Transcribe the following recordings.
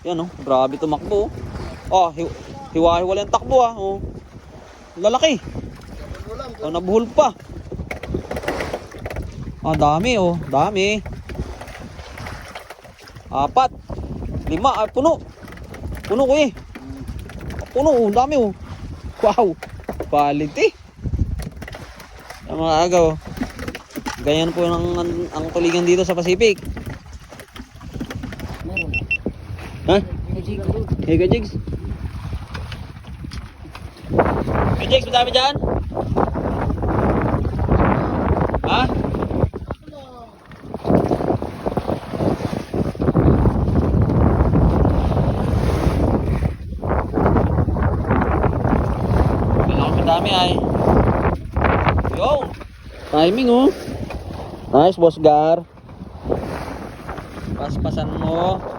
Yan oh, grabe tumakbo. Oh, hi hiwa-hiwala yung takbo ah. Oh. Lalaki. Oh, nabuhol pa. Ah, dami oh, dami. Apat. Lima, ay puno. Puno ko eh. Puno, oh, dami oh. Wow. Quality. Ang mga agaw. Ganyan po ang, ang, ang tuligan dito sa Pacific. Meron. Ha? Hindi ka doon. Hey, Gajigs. Gajigs, madami dyan? Ha? Wala akong madami ay. Yo! Timing oh. Nice, boss Gar. Paspasan mo.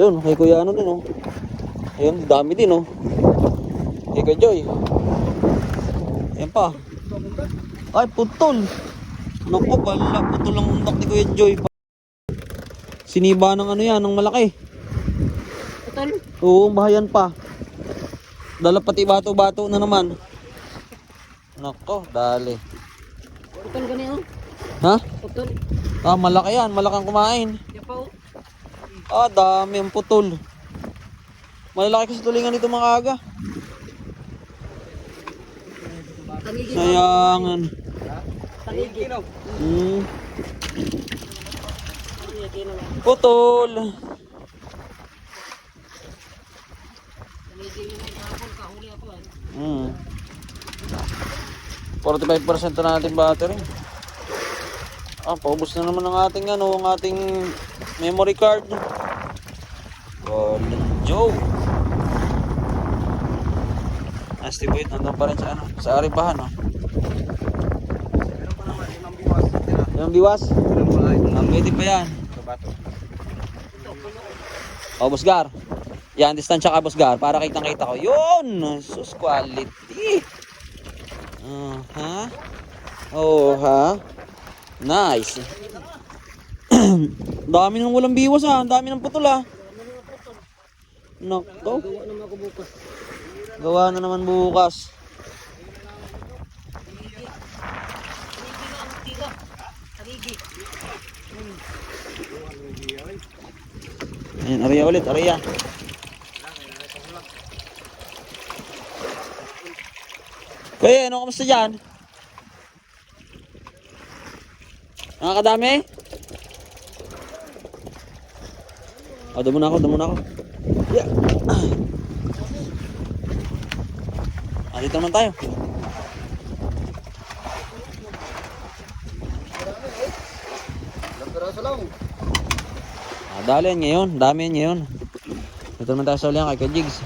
Yun, kay Kuya ano din oh. Ayun, dami din oh. Kay Kuya Joy. Ayan pa. Ay, putol. Naku, bala. Putol ang undak ni Kuya Joy. Siniba ng ano yan, ng malaki. Putol. Oo, bahayan pa. Dala pati bato-bato na naman. Nako, dali. Putol ganito. Ha? Putol. Ah, malaki yan. Malakang kumain. Ah, dami ang putol. Malalaki kasi tulingan nito mga aga. Sayangan. Hmm. Putol. Hmm. 45% na natin battery. Ah, paubos na naman ang ating ano, ang ating memory card. Golden Joe. Nasty boy, nandun pa rin sa ano, sa aripahan, oh. Yung biwas? Ah, pwede pa yan. Oh, Busgar. Yan, distansya ka, Busgar. Para kitang kita ko. Yun! Sus, quality. Uh, ha? Oh, ha? Nice. dami ng walang biwas ah. Ang dami ng putol ah. Nako. Gawa naman bukas. Gawa na naman bukas. Ayan, Aria ulit, Aria. Kuya, ano kamusta dyan? Nakakadami? Oh, doon muna ako, doon muna ako. Yeah. Ah, dito naman tayo. Ah, dali yan ngayon, dami yan ngayon. Dito naman tayo sa ulihan kay Kajigs.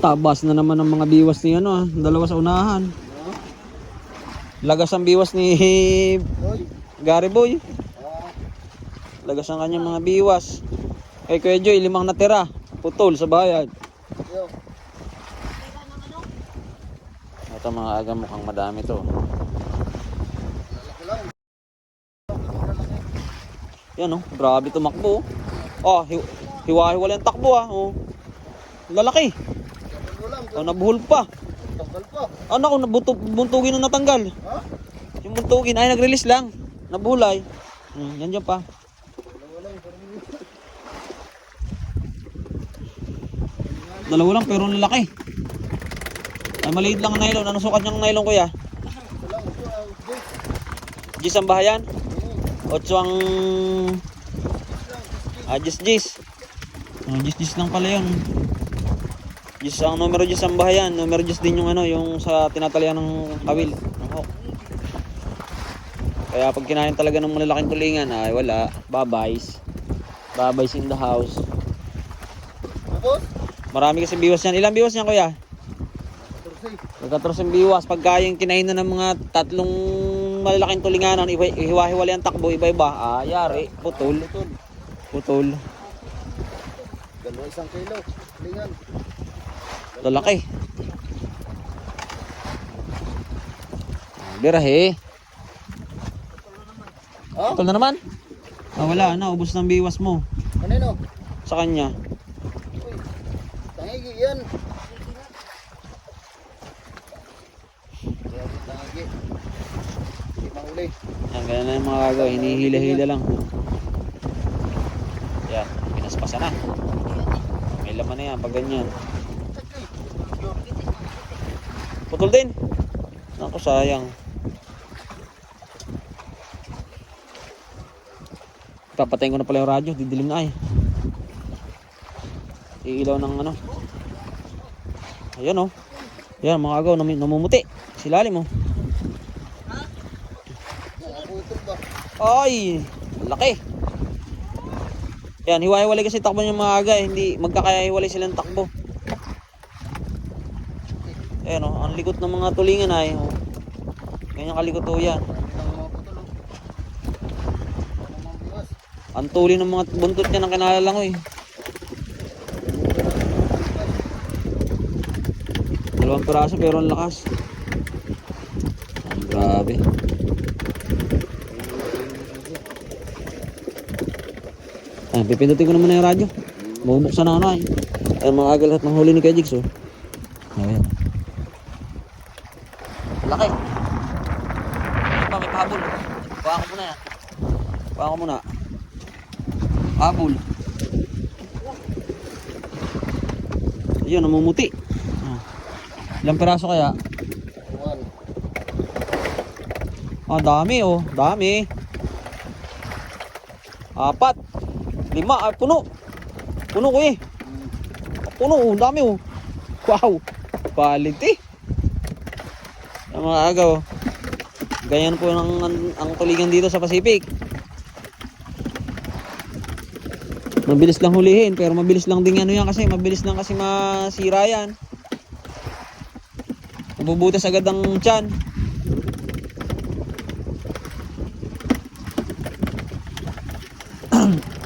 Tabas na naman ang mga biwas ni ano ah, dalawa sa unahan. Lagas ang biwas ni Gary Boy. Lagas ang kanyang mga biwas. Kay Kuya Joy, limang natira. Putol sa bayad. Ito mga aga mukhang madami to. Yan oh, grabe tumakbo. Oh, hi hiwa-hiwala yung takbo ah. Oh. Lalaki. Oh, nabuhol pa. Tanggal pa. Oh, naku, nabuto, buntugin na natanggal. Ha? Yung buntugin, ay nag-release lang. Nabulay. Hmm, yan dyan pa. Dalawa lang pero ang lalaki. Ay maliit lang ang nylon. Ano sukat niyang nylon kuya? Gis ang bahayan? Otso ang... Ah, gis gis. Oh, gis gis lang pala yun. Gis ang numero gis ang bahayan. Numero gis din yung ano, yung sa tinatalian ng kawil. Ng hook. Kaya pag kinain talaga ng malalaking tulingan, ay wala. Babays. Babays in the house. Tapos? Marami kasi biwas yan. Ilang biwas yan kuya? Tursi. Nagkatros yung biwas. Pagka yung kinain na ng mga tatlong malalaking tulinganan, iwa- ihiwa-hiwalay ang takbo, iba-iba. Ah, yari. Putol. Putol. Putol. Dalawa isang kilo. Lingan. Lalaki. Birahe. Oh? Ito na naman. Ah, wala na. Ubus ng biwas mo. Ano yun oh? Sa kanya. Tangigi yan. Tangigi. Hindi mahuli. Yan, ganyan na yung mga gagawin. Hinihila-hila lang. Yan, pinaspasa na. May laman na yan pag ganyan. Putol din. Naku, sayang. Papatayin ko na pala yung radyo. Didilim na ay. Iilaw ng ano. Ayan oh. Yan, mga agaw. Nam namumuti. Silalim oh. Ay, laki. Yan, hiwa-hiwalay kasi takbo ng mga aga, eh. hindi magkakahiwalay silang takbo. Ayan o, ang likot ng mga tulingan ay, oh. Ganyan kalikot o yan. Ang oh. Tuli ng mga buntot niya ng kinalala ko eh. Dalawang piraso pero ang lakas. Grabe. Ah, pipindutin ko naman na yung radyo. Bubuksan na ano ay. Ay mga aga lahat ng huli ni Kuya Jigs oh. Ayan. Laki. Ito pa, may pahabol. Buka ko muna yan. Buka ko muna. Habol. Ayun, namumuti. Ah. Ilang piraso kaya? One. Ah, dami oh. Dami. Apat. Lima. Ay, puno. Puno ko eh. Puno oh. Dami oh. Wow. Quality. Ang mga agaw. Ganyan po ang, ang, ang tuligan dito sa Pacific. Mabilis lang hulihin pero mabilis lang din ano yan kasi mabilis lang kasi masira yan. Nabubutas agad ang tiyan.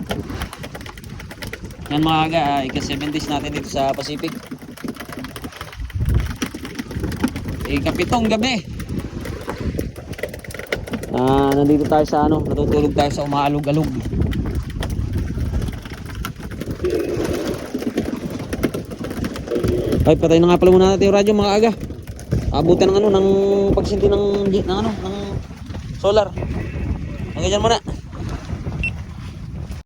Yan mga aga, uh, ika-7 days natin dito sa Pacific. Ika-pitong gabi. Ah, nandito tayo sa ano, natutulog tayo sa umaalog-alog. Ay, patay na nga pala muna natin yung radyo mga aga. Abutan ng ano, ng pagsinti ng, ng ano, ng solar. Hanggang dyan muna.